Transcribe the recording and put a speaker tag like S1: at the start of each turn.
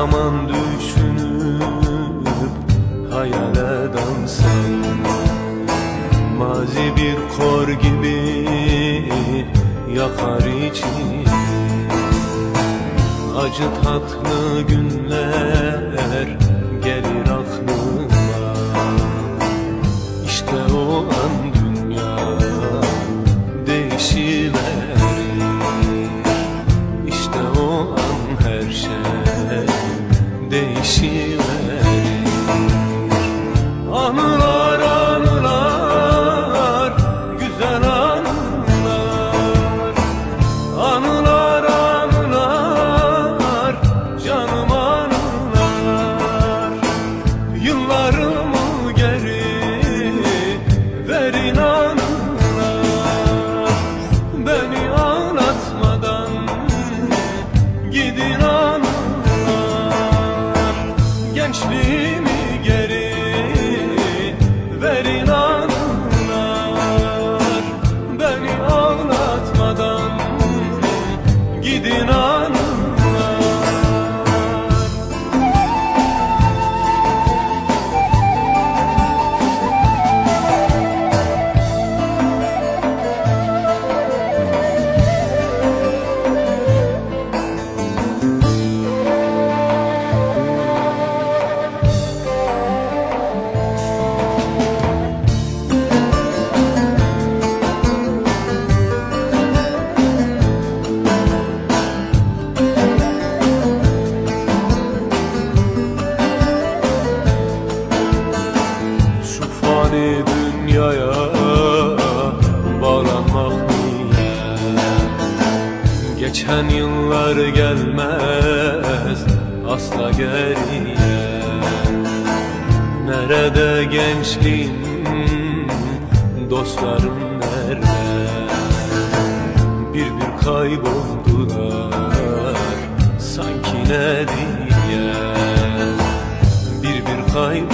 S1: zaman düşünüp hayale dansın. Mazi bir kor gibi yakar içim Acı tatlı günler şey değişiverir Anılar Gençliğimi geri niye? Geçen yıllar gelmez asla geriye. Nerede gençliğim dostlarım nerede? Bir bir kayboldular sanki ne diye? Bir bir kayboldular